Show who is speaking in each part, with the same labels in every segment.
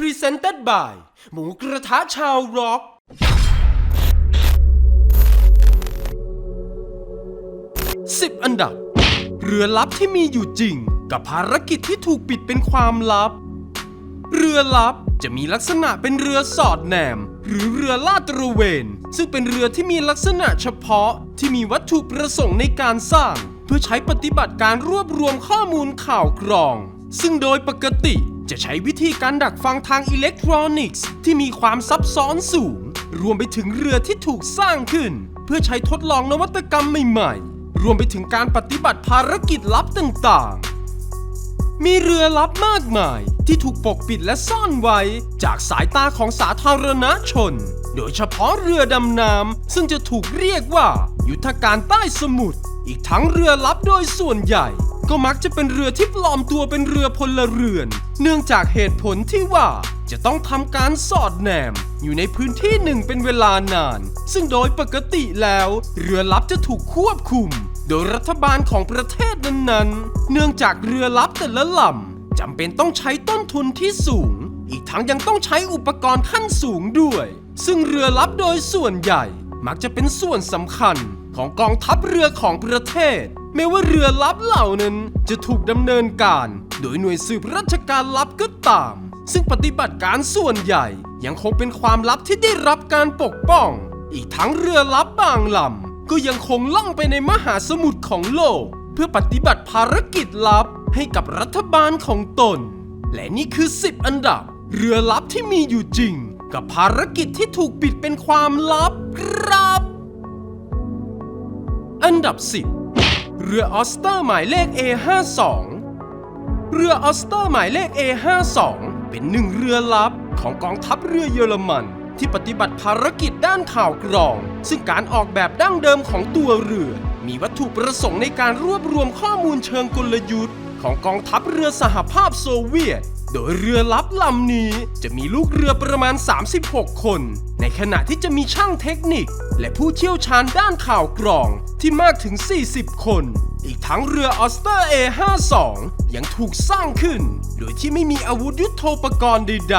Speaker 1: Presented by หมูกระทะชาวร็อก 10 อันดับ เรือลับที่มีอยู่จริง กับภารกิจที่ถูกปิดเป็นความลับ เรือลับจะมีลักษณะเป็นเรือสอดแนม หรือเรือลาดตระเวน ซึ่งเป็นเรือที่มีลักษณะเฉพาะที่มีวัตถุประสงค์ในการสร้าง เพื่อใช้ปฏิบัติการรวบรวมข้อมูลข่าวกรอง ซึ่งโดยปกติ จะใช้วิธีการดักฟังทางอิเล็กทรอนิกส์ ที่มีความซับซ้อนสูง รวมไปถึงเรือที่ถูกสร้างขึ้น เพื่อใช้ทดลองนวัตกรรมใหม่ๆ รวมไปถึงการปฏิบัติภารกิจลับต่างๆ มีเรือลับมากมายที่ถูกปกปิดและซ่อนไว้ จากสายตาของสาธารณชน โดยเฉพาะเรือดำน้ำซึ่งจะถูกเรียกว่า ยุทธการใต้สมุทรอีกทั้งเรือลับโดยส่วนใหญ่ ก็มักจะเป็นเรือที่ปลอมตัวเป็นเรือพลเรือน เนื่องจากเหตุผลที่ว่าจะต้องทำการสอดแนม อยู่ในพื้นที่หนึ่งเป็นเวลานาน ซึ่งโดยปกติแล้ว เรือลับจะถูกควบคุม โดยรัฐบาลของประเทศนั้นๆ เนื่องจากเรือลับแต่ละลำจำเป็นต้องใช้ต้นทุนที่สูง อีกทั้งยังต้องใช้อุปกรณ์ขั้นสูงด้วย ซึ่งเรือลับโดยส่วนใหญ่ มักจะเป็นส่วนสำคัญของกองทัพเรือของประเทศ ไม่ว่าเรือลับเหล่านั้นจะถูกดำเนินการ โดยหน่วยสืบราชการลับก็ตาม ซึ่งปฏิบัติการส่วนใหญ่ยังคงเป็นความลับที่ได้รับการปกป้อง อีกทั้งเรือลับบางลำก็ยังคงล่องไปในมหาสมุทรของโลก เพื่อปฏิบัติภารกิจลับให้กับรัฐบาลของตน และนี่คือ 10 อันดับ เรือลับที่มีอยู่จริง กับภารกิจที่ถูกปิดเป็นความลับครับ อันดับ 10 เรือออสเตอร์หมายเลข A52 เรือออสเตอร์หมายเลข A52 เป็นหนึ่งเรือลับของกองทัพเรือเยอรมัน ที่ปฏิบัติภารกิจด้านข่าวกรอง ซึ่งการออกแบบดั้งเดิมของตัวเรือ มีวัตถุประสงค์ในการรวบรวมข้อมูลเชิงกลยุทธ์ ของกองทัพเรือสหภาพโซเวียต โดยเรือลับลำนี้จะมีลูกเรือประมาณ 36 คน ในขณะที่จะมีช่างเทคนิค และผู้เชี่ยวชาญด้านข่าวกรองที่มากถึง 40 คน อีกทั้งเรือออสเตอร์ A52 ยังถูกสร้างขึ้น โดยที่ไม่มีอาวุธยุโทโธปกรณ์ใด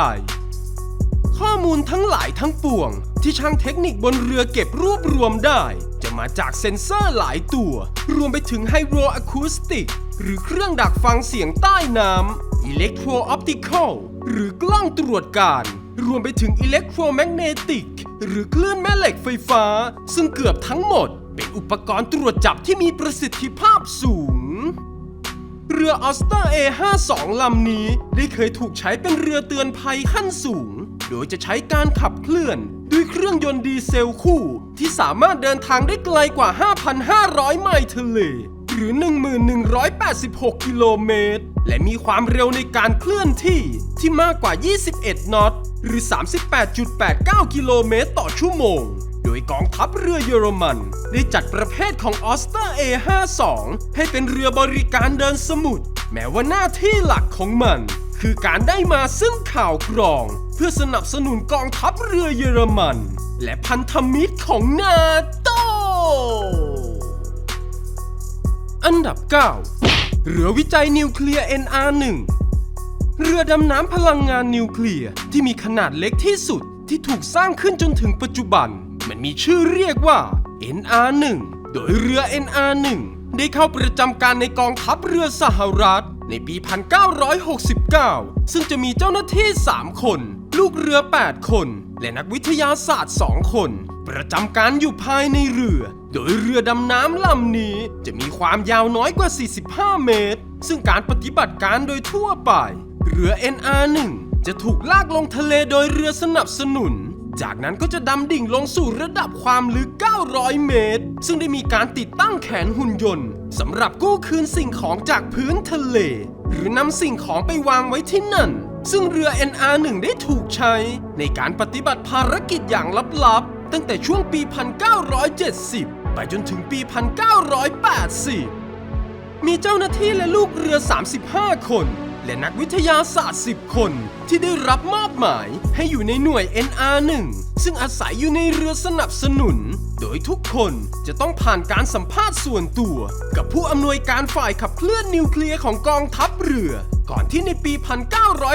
Speaker 1: ๆข้อมูลทั้งหลายทั้งปวง ที่ช่างเทคนิคบนเรือเก็บรวบรวมได้ จะมาจากเซ็นเซอร์หลายตัว รวมไปถึงไฮโดรอะคูสติก หรือเครื่องดักฟังเสียงใต้น้ำอิเล็กโทรออปติคอลหรือกล้องตรวจการ รวมไปถึงอิเล็กโทรแมกเนติกหรือคลื่นแม่เหล็กไฟฟ้า ซึ่งเกือบทั้งหมด เป็นอุปกรณ์ตรวจจับที่มีประสิทธิภาพสูง เรือออสเตอร์ A52 ลำนี้ได้เคยถูกใช้เป็นเรือเตือนภัยขั้นสูง โดยจะใช้การขับเคลื่อนด้วยเครื่องยนต์ดีเซลคู่ ที่สามารถเดินทางได้ไกลกว่า 5,500 ไมล์ทะเล หรือ 1,186 กิโลเมตร และมีความเร็วในการเคลื่อนที่ที่มากกว่า 21 นอต หรือ 38.89 กิโลเมตรต่อชั่วโมง โดยกองทัพเรือเยอรมัน ได้จัดประเภทของออสเตอร์ A52 ให้เป็นเรือบริการเดินสมุทร แม้ว่าหน้าที่หลักของมัน คือการได้มาซึ่งข่าวกรอง เพื่อสนับสนุนกองทัพเรือเยอรมัน และพันธมิตรของนาโต อันดับ 9 เรือวิจัยนิวเคลียร์ NR1 เรือดำน้ำพลังงานนิวเคลียร์ที่มีขนาดเล็กที่สุดที่ถูกสร้างขึ้นจนถึงปัจจุบัน มันมีชื่อเรียกว่า NR1 โดยเรือ NR1 ได้เข้าประจำการในกองทัพเรือสหรัฐ ในปี 1969 ซึ่งจะมีเจ้าหน้าที่ 3 คน ลูกเรือ 8 คน และนักวิทยาศาสตร์ 2 คน ประจำการอยู่ภายในเรือ โดยเรือดำน้ำลำนี้จะมีความยาวน้อยกว่า 45 เมตร ซึ่งการปฏิบัติการโดยทั่วไป เรือ NR1 จะถูกลากลงทะเลโดยเรือสนับสนุน จากนั้นก็จะดำดิ่งลงสู่ระดับความลึก 900 เมตร ซึ่งได้มีการติดตั้งแขนหุ่นยนต์สำหรับกู้คืนสิ่งของจากพื้นทะเล หรือนำสิ่งของไปวางไว้ที่นั่นซึ่งเรือ NR1 ได้ถูกใช้ ในการปฏิบัติภารกิจอย่างลับๆ ตั้งแต่ช่วงปี 1970 ไปจนถึงปี 1980มีเจ้าหน้าที่และลูกเรือ 35 คน และนักวิทยาศาสตร์ 10 คน ที่ได้รับมอบหมายให้อยู่ในหน่วย NR1 ซึ่งอาศัยอยู่ในเรือสนับสนุน โดยทุกคนจะต้องผ่านการสัมภาษณ์ส่วนตัว กับผู้อำนวยการฝ่ายขับเคลื่อนนิวเคลียร์ของกองทัพเรือ ก่อนที่ในปี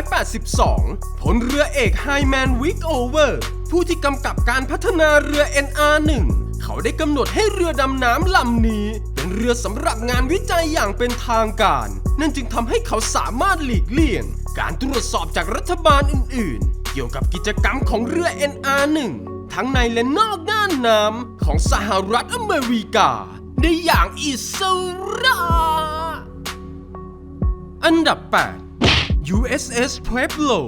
Speaker 1: 1982 พลเรือเอกไฮแมนวิกโอเวอร์ผู้ที่กำกับการพัฒนาเรือ NR1 เขาได้กำหนดให้เรือดำน้ำลำนี้ เป็นเรือสำหรับงานวิจัยอย่างเป็นทางการ นั่นจึงทำให้เขาสามารถหลีกเลี่ยง การตรวจสอบจากรัฐบาลอื่น ๆ เกี่ยวกับกิจกรรมของเรือ NR1 ทั้งในและนอกน่านน้ำของสหรัฐอเมริกา ได้อย่างอิสระ อันดับ 8 USS Pueblo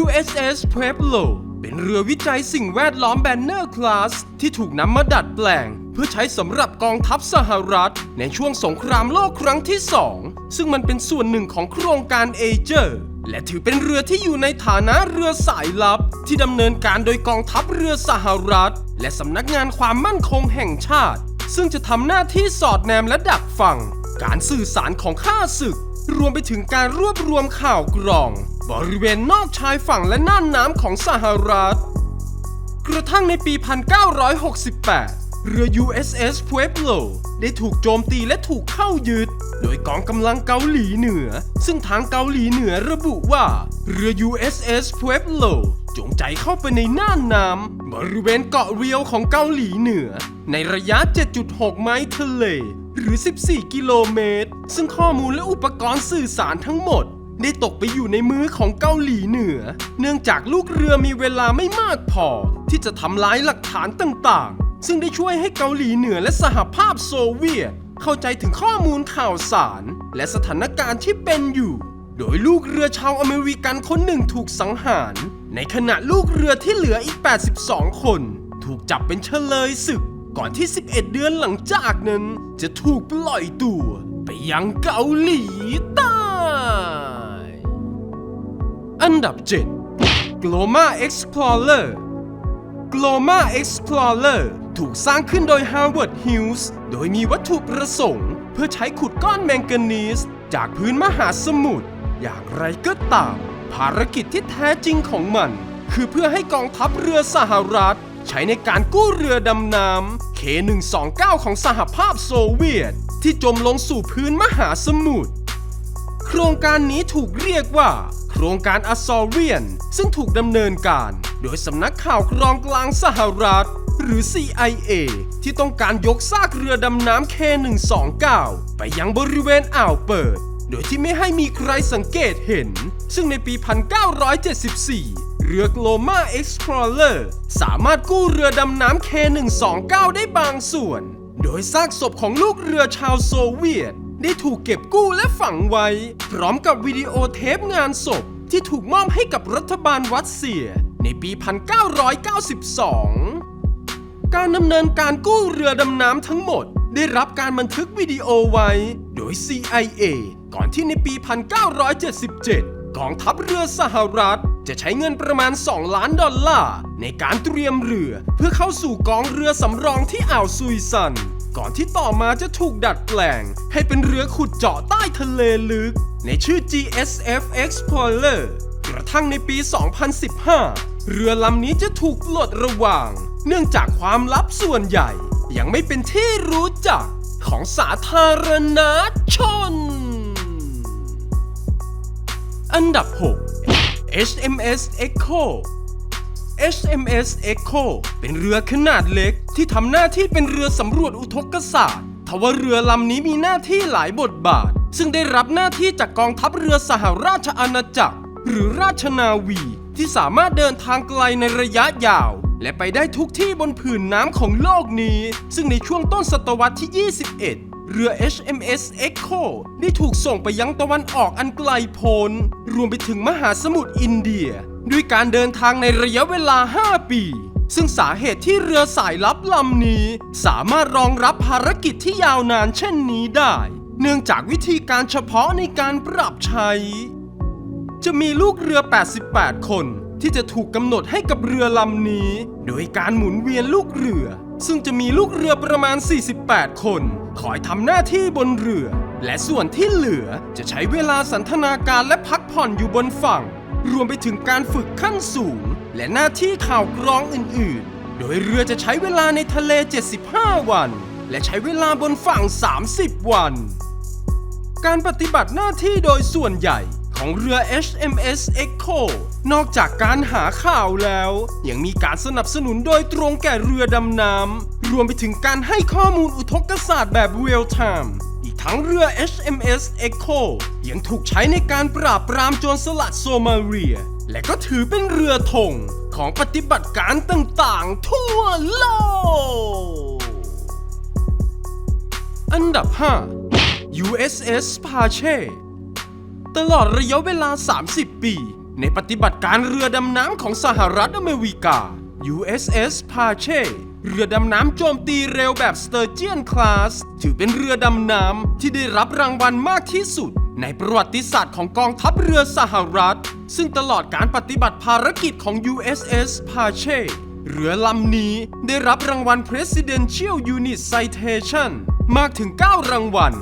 Speaker 1: USS Pueblo เป็นเรือวิจัยสิ่งแวดล้อมแบนเนอร์คลาสที่ถูกนำมาดัดแปลง เพื่อใช้สำหรับกองทัพสหรัฐ ในช่วงสงครามโลกครั้งที่2ซึ่งมันเป็นส่วนหนึ่งของโครงการเอเจอร์และถือเป็นเรือที่อยู่ในฐานะเรือสายลับ ที่ดำเนินการโดยกองทัพเรือสหรัฐ และสำนักงานความมั่นคงแห่งชาติ ซึ่งจะทำหน้าที่สอดแนมและดักฟัง การสื่อสารของข้าศึก รวมไปถึงการรวบรวมข่าวกรอง บริเวณนอกชายฝั่งและน่านน้ำของสหรัฐ กระทั่งในปี 1968 เรือ USS Pueblo ได้ถูกโจมตีและถูกเข้ายึด โดยกองกำลังเกาหลีเหนือ ซึ่งทางเกาหลีเหนือระบุว่า เรือ USS Pueblo จงใจเข้าไปในน่านน้ำบริเวณเกาะเรียวของเกาหลีเหนือ ในระยะ 7.6 ไมล์ทะเล หรือ 14 กิโลเมตร ซึ่งข้อมูลและอุปกรณ์สื่อสารทั้งหมด ได้ตกไปอยู่ในมือของเกาหลีเหนือ เนื่องจากลูกเรือมีเวลาไม่มากพอ ที่จะทำลายหลักฐานต่างๆ ซึ่งได้ช่วยให้เกาหลีเหนือและสหภาพโซเวียต เข้าใจถึงข้อมูลข่าวสาร และสถานการณ์ที่เป็นอยู่ โดยลูกเรือชาวอเมริกันคนหนึ่งถูกสังหาร ในขณะลูกเรือที่เหลืออีก 82 คน ถูกจับเป็นเฉลยศึกก่อนที่ 11 เดือนหลังจากนั้น จะถูกปล่อยตัวไปยังเกาหลีใต้ อันดับ 7 Gloma Explorer Gloma Explorer ถูกสร้างขึ้นโดย Howard Hughes โดยมีวัตถุประสงค์ เพื่อใช้ขุดก้อนแมงกานีสจากพื้นมหาสมุทรอย่างไรก็ตาม ภารกิจที่แท้จริงของมัน คือเพื่อให้กองทัพเรือสหรัฐ ใช้ในการกู้เรือดำน้ำ K129 ของสหภาพโซเวียต ที่จมลงสู่พื้นมหาสมุทร โครงการนี้ถูกเรียกว่า โครงการอซอเวียน ซึ่งถูกดำเนินการโดยสำนักข่าวกรองกลางสหรัฐ หรือ CIA ที่ต้องการยกซากเรือดำน้ำ K129 ไปยังบริเวณอ่าวเปิด โดยที่ไม่ให้มีใครสังเกตเห็น ซึ่งในปี 1974 เรือ Gloma Explorer สามารถกู้เรือดำน้ำ K129 ได้บางส่วน โดยซากศพของลูกเรือชาวโซเวียต ได้ถูกเก็บกู้และฝังไว้ พร้อมกับวิดีโอเทปงานศพ ที่ถูกมอบให้กับรัฐบาลรัสเซีย ในปี 1992 การดำเนินการกู้เรือดำน้ำทั้งหมด ได้รับการบันทึกวิดีโอไว้ โดย CIA ก่อนที่ในปี 1977 กองทัพเรือสหรัฐ จะใช้เงินประมาณ 2 ล้านดอลลาร์ ในการเตรียมเรือเพื่อเข้าสู่กองเรือสำรองที่อ่าวซุยซัน ก่อนที่ต่อมาจะถูกดัดแปลง ให้เป็นเรือขุดเจาะใต้ทะเลลึก ในชื่อ GSF Explorer กระทั่งในปี 2015 เรือลำนี้จะถูกปลดระวาง เนื่องจากความลับส่วนใหญ่ ยังไม่เป็นที่รู้จักของสาธารณชน อันดับ 6 HMS Echo HMS Echo เป็นเรือขนาดเล็กที่ทำหน้าที่เป็นเรือสำรวจอุทกศาสตร์ทว่าเรือลำนี้มีหน้าที่หลายบทบาท ซึ่งได้รับหน้าที่จากกองทัพเรือสหราชอาณาจักร หรือราชนาวี ที่สามารถเดินทางไกลในระยะยาว และไปได้ทุกที่บนผืนน้ำของโลกนี้ ซึ่งในช่วงต้นศตวรรษที่ 21 เรือ HMS Echo ได้ถูกส่งไปยังตะวันออกอันไกลโพ้น รวมไปถึงมหาสมุทรอินเดีย ด้วยการเดินทางในระยะเวลา 5 ปี ซึ่งสาเหตุที่เรือสายลับลำนี้ สามารถรองรับภารกิจที่ยาวนานเช่นนี้ได้ เนื่องจากวิธีการเฉพาะในการปรับใช้ จะมีลูกเรือ 88 คนที่จะถูกกำหนดให้กับเรือลำนี้ โดยการหมุนเวียนลูกเรือ ซึ่งจะมีลูกเรือประมาณ 48 คน คอยทำหน้าที่บนเรือ และส่วนที่เหลือจะใช้เวลาสันทนาการและพักผ่อนอยู่บนฝั่ง รวมไปถึงการฝึกขั้นสูง และหน้าที่ข่าวกรองอื่น ๆ โดยเรือจะใช้เวลาในทะเล 75 วัน และใช้เวลาบนฝั่ง 30 วัน การปฏิบัติหน้าที่โดยส่วนใหญ่ของเรือ HMS Echo นอกจากการหาข่าวแล้ว ยังมีการสนับสนุนโดยตรงแก่เรือดำน้ำ รวมไปถึงการให้ข้อมูลอุทกศาสตร์แบบ real time อีกทั้งเรือ HMS Echo ยังถูกใช้ในการปราบปรามโจรสลัดโซมาเลีย และก็ถือเป็นเรือธงของปฏิบัติการต่างๆ ทั่วโลก อันดับ 5 USS Pache ตลอดระยะเวลา 30 ปี ในปฏิบัติการเรือดำน้ำของสหรัฐอเมริกา USS Pache เรือดำน้ำโจมตีเร็วแบบ Sturgeon Class ถือเป็นเรือดำน้ำที่ได้รับรางวัลมากที่สุด ในประวัติศาสตร์ของกองทัพเรือสหรัฐ ซึ่งตลอดการปฏิบัติภารกิจของ USS Pache เรือลำนี้ได้รับรางวัล Presidential Unit Citation มากถึง 9 รางวัล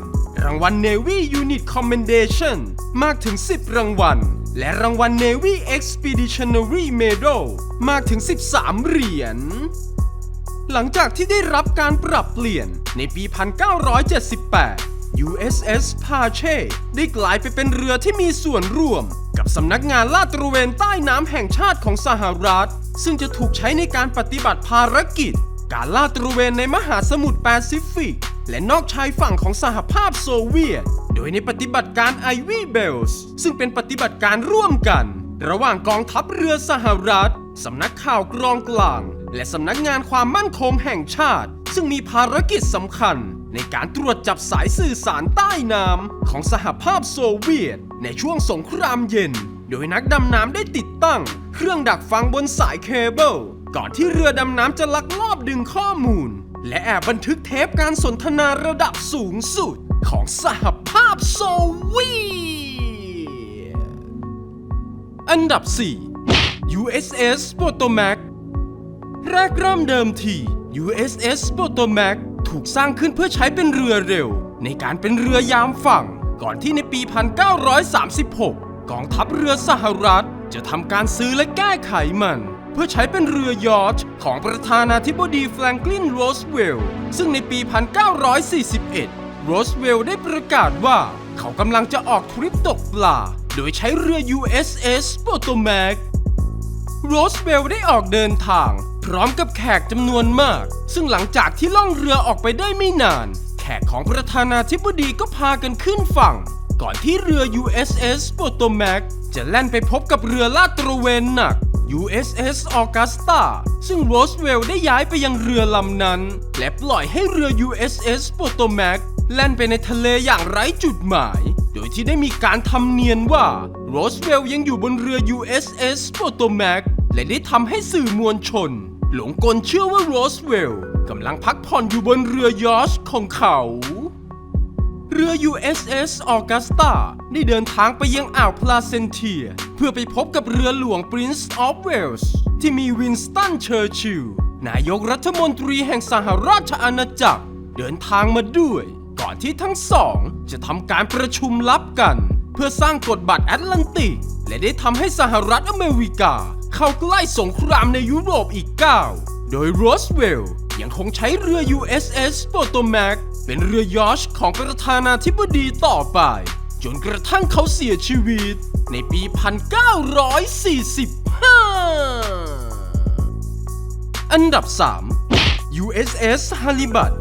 Speaker 1: รางวัล Navy Unit Commendation มากถึง 10 รางวัล และรางวัล Navy Expeditionary Medal มากถึง 13 เหรียญ หลังจากที่ได้รับการปรับเปลี่ยนในปี 1978 USS Pache ได้กลายไปเป็นเรือที่มีส่วนร่วม กับสำนักงานลาดตระเวนใต้น้ำแห่งชาติของสหรัฐ ซึ่งจะถูกใช้ในการปฏิบัติภารกิจ การลาดตระเวนในมหาสมุทรแปซิฟิก และนอกชายฝั่งของสหภาพโซเวียต โดยในปฏิบัติการ Ivy Bells ซึ่งเป็นปฏิบัติการร่วมกัน ระหว่างกองทัพเรือสหรัฐ สำนักข่าวกรองกลาง และสำนักงานความมั่นคงแห่งชาติ ซึ่งมีภารกิจสำคัญ ในการตรวจจับสายสื่อสารใต้น้ำของสหภาพโซเวียต ในช่วงสงครามเย็น โดยนักดำน้ำได้ติดตั้ง เครื่องดักฟังบนสายเคเบิลก่อนที่เรือดำน้ำจะลักลอบดึงข้อมูล และแอบบันทึกเทปการสนทนาระดับสูงสุดของสหภาพโซเวียตอันดับ 4 USS Potomac แรกเริ่มเดิมที USS Potomac ถูกสร้างขึ้นเพื่อใช้เป็นเรือเร็ว ในการเป็นเรือยามฝั่ง ก่อนที่ในปี 1936 กองทัพเรือสหรัฐ จะทำการซื้อและแก้ไขมัน เพื่อใช้เป็นเรือยอชของประธานาธิบดีแฟรงคลินโรสเวลล์ซึ่งในปี 1941 โรสเวลล์ได้ประกาศว่าเขากำลังจะออกทริปตกปลา โดยใช้เรือ USS Potomac โรสเวลล์ได้ออกเดินทาง พร้อมกับแขกจำนวนมาก ซึ่งหลังจากที่ล่องเรือออกไปได้ไม่นาน แขกของประธานาธิบดีก็พากันขึ้นฝั่ง ก่อนที่เรือ USS Potomac จะแล่นไปพบกับเรือลาดตระเวนหนัก USS Augusta ซึ่งโรสเวลล์ได้ย้ายไปยังเรือลำนั้น และปล่อยให้เรือ USS Potomac แล่นไปในทะเลอย่างไร้จุดหมาย โดยที่ได้มีการทำเนียนว่าโรสเวลล์ยังอยู่บนเรือ USS Potomac และได้ทำให้สื่อมวลชน หลงกลเชื่อว่าโรสเวลล์กำลังพักผ่อนอยู่บนเรือยอชของเขา เรือ USS Augusta ได้เดินทางไปยังอ่าวพลาเซนเทีย เพื่อไปพบกับเรือหลวง Prince of Wales ที่มีวินสตันเชอร์ชิลนายกรัฐมนตรีแห่งสหราชอาณาจักร เดินทางมาด้วย ก่อนที่ทั้งสองจะทำการประชุมลับกัน เพื่อสร้างกฎบัตรแอตแลนติก และได้ทำให้สหรัฐอเมริกา เข้าใกล้สงครามในยุโรปอีกก้าวโดยโรสเวลล์ยังคงใช้เรือ USS Potomac เป็นเรือยอชของประธานาธิบดีต่อไป จนกระทั่งเขาเสียชีวิต ในปี 1945 อันดับ 3 USS Halibut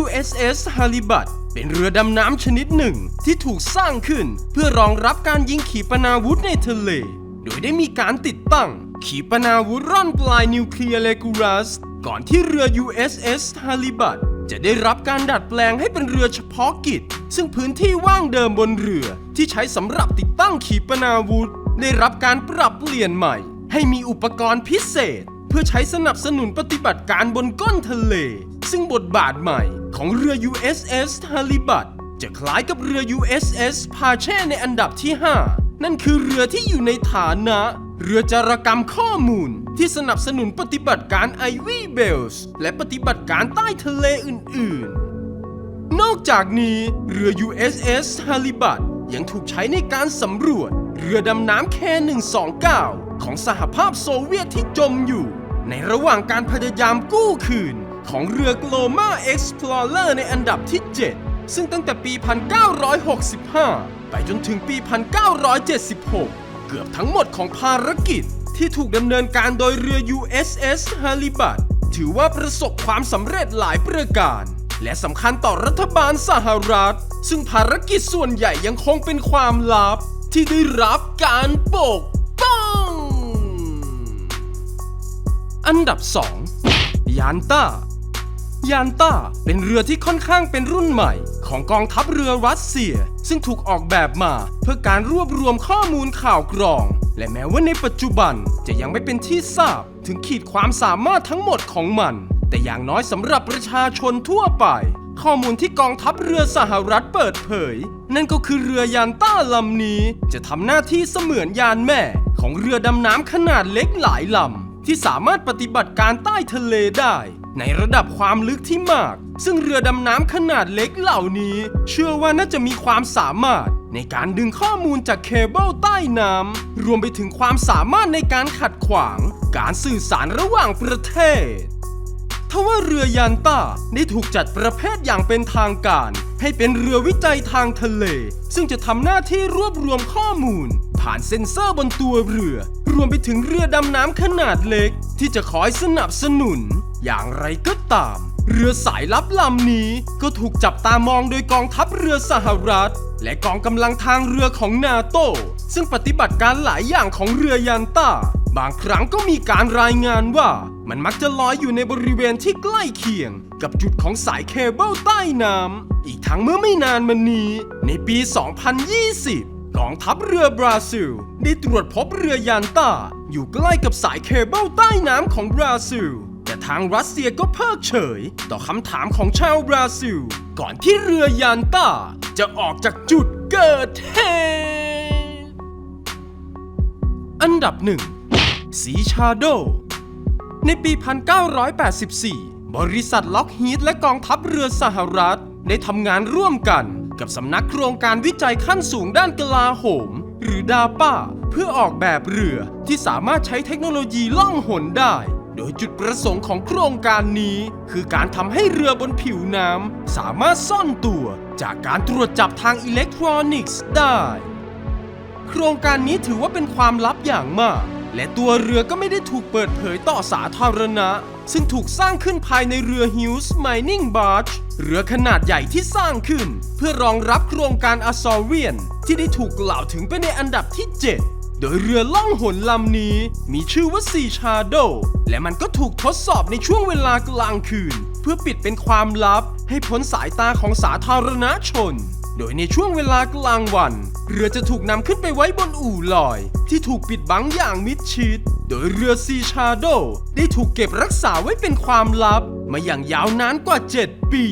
Speaker 1: USS Halibut เป็นเรือดำน้ำชนิดหนึ่งที่ถูกสร้างขึ้นเพื่อรองรับการยิงขีปนาวุธในทะเล โดยได้มีการติดตั้ง ขีปนาวุธร่อนปลายนิวเคลียร์เลกูรัส ก่อนที่เรือ USS Halibut จะได้รับการดัดแปลงให้เป็นเรือเฉพาะกิจ ซึ่งพื้นที่ว่างเดิมบนเรือที่ใช้สำหรับติดตั้งขีปนาวุธ ได้รับการปรับเปลี่ยนใหม่ ให้มีอุปกรณ์พิเศษ เพื่อใช้สนับสนุนปฏิบัติการบนก้นทะเล ซึ่งบทบาทใหม่ของเรือ USS Halibut จะคล้ายกับเรือ USS Pache ในอันดับที่ 5 นั่นคือเรือที่อยู่ในฐานะ เรือจารกรรมข้อมูล ที่สนับสนุนปฏิบัติการ Ivy Bells และปฏิบัติการใต้ทะเลอื่น ๆ นอกจากนี้เรือ USS Halibut ยังถูกใช้ในการสำรวจ เรือดำน้ำ K129 ของสหภาพโซเวียตที่จมอยู่ ในระหว่างการพยายามกู้คืน ของเรือ Gloma Explorer ในอันดับที่ 7 ซึ่งตั้งแต่ปี 1965 ไปจนถึงปี 1976 เกือบทั้งหมดของภารกิจ ที่ถูกดำเนินการโดยเรือ USS Halibut ถือว่าประสบความสำเร็จหลายประการ และสำคัญต่อรัฐบาลสหรัฐ ซึ่งภารกิจส่วนใหญ่ยังคงเป็นความลับ ที่ได้รับการปกป้อง อันดับ 2 ยานต้ายานต้าเป็นเรือที่ค่อนข้างเป็นรุ่นใหม่ ของกองทัพเรือรัสเซีย ซึ่งถูกออกแบบมาเพื่อการรวบรวมข้อมูลข่าวกรอง และแม้ว่าในปัจจุบันจะยังไม่เป็นที่ทราบถึงขีดความสามารถทั้งหมดของมัน แต่อย่างน้อยสำหรับประชาชนทั่วไป ข้อมูลที่กองทัพเรือสหรัฐเปิดเผย นั่นก็คือเรือยานต้าลำนี้ จะทำหน้าที่เสมือนยานแม่ ของเรือดำน้ำขนาดเล็กหลายลำที่สามารถปฏิบัติการใต้ทะเลได้ ในระดับความลึกที่มาก ซึ่งเรือดำน้ำขนาดเล็กเหล่านี้ เชื่อว่าน่าจะมีความสามารถ ในการดึงข้อมูลจากเคเบิลใต้น้ำรวมไปถึงความสามารถในการขัดขวาง การสื่อสารระหว่างประเทศทว่าเรือยันต้าได้ถูกจัดประเภทอย่างเป็นทางการ ให้เป็นเรือวิจัยทางทะเล ซึ่งจะทำหน้าที่รวบรวมข้อมูล ผ่านเซ็นเซอร์บนตัวเรือ รวมไปถึงเรือดำน้ำขนาดเล็ก ที่จะคอยสนับสนุน อย่างไรก็ตาม เรือสายลับลำนี้ก็ถูกจับตามองโดยกองทัพเรือสหรัฐ และกองกำลังทางเรือของนาโต ซึ่งปฏิบัติการหลายอย่างของเรือยันต้า บางครั้งก็มีการรายงานว่ามันมักจะลอยอยู่ในบริเวณที่ใกล้เคียง กับจุดของสายเคเบิลใต้น้ำอีกทั้งเมื่อไม่นานมานี้ ในปี 2020กองทัพเรือบราซิล ได้ตรวจพบเรือยานต้า อยู่ใกล้กับสายเคเบิลใต้น้ำของบราซิล แต่ทางรัสเซียก็เพิกเฉย ต่อคำถามของชาวบราซิล ก่อนที่เรือยานต้า จะออกจากจุดเกิดเหตุอันดับหนึ่งสีชาโด ในปี 1984 บริษัทล็อกฮีดและกองทัพเรือสหรัฐ ได้ทำงานร่วมกันกับสำนักโครงการวิจัยขั้นสูงด้านกลาโหม หรือดาป้า เพื่อออกแบบเรือที่สามารถใช้เทคโนโลยีล่องหนได้ โดยจุดประสงค์ของโครงการนี้ คือการทำให้เรือบนผิวน้ำสามารถซ่อนตัวจากการตรวจจับทางอิเล็กทรอนิกส์ได้ โครงการนี้ถือว่าเป็นความลับอย่างมาก และตัวเรือก็ไม่ได้ถูกเปิดเผยต่อสาธารณะ ซึ่งถูกสร้างขึ้นภายในเรือ Hughes Mining Barge เรือขนาดใหญ่ที่สร้างขึ้น เพื่อรองรับโครงการ a s o r i a n ที่ได้ถูกกล่าวถึงไปในอันดับที่ 7 โดยเรือล่องหนลำนี้มีชื่อว่า Sea Shadow และมันก็ถูกทดสอบในช่วงเวลากลางคืน เพื่อปิดเป็นความลับ ให้พ้นสายตาของสาธารณชน โดยในช่วงเวลากลางวัน เรือจะถูกนำขึ้นไปไว้บนอู่ลอย ที่ถูกปิดบังอย่างมิดชิด โดยเรือซีชาโดได้ถูกเก็บรักษาไว้เป็นความลับ มาอย่างยาวนานกว่า 7 ปี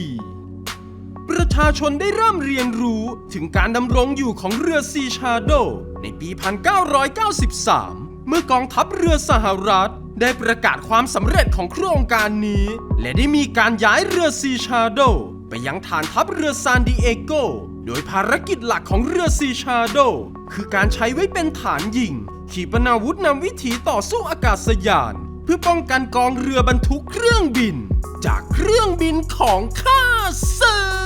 Speaker 1: ประชาชนได้เริ่มเรียนรู้ถึงการดำรงอยู่ของเรือซีชาโด ในปี 1993 เมื่อกองทัพเรือสหรัฐ ได้ประกาศความสำเร็จของโครงการนี้ และได้มีการย้ายเรือซีชาโดไปยังฐานทัพเรือซานดิเอโก โดยภารกิจหลักของเรือซีชาโด คือการใช้ไว้เป็นฐานยิง ขีปนาวุธนำวิถีต่อสู้อากาศยาน เพื่อป้องกันกองเรือบรรทุกเครื่องบิน จากเครื่องบินของข้าศึก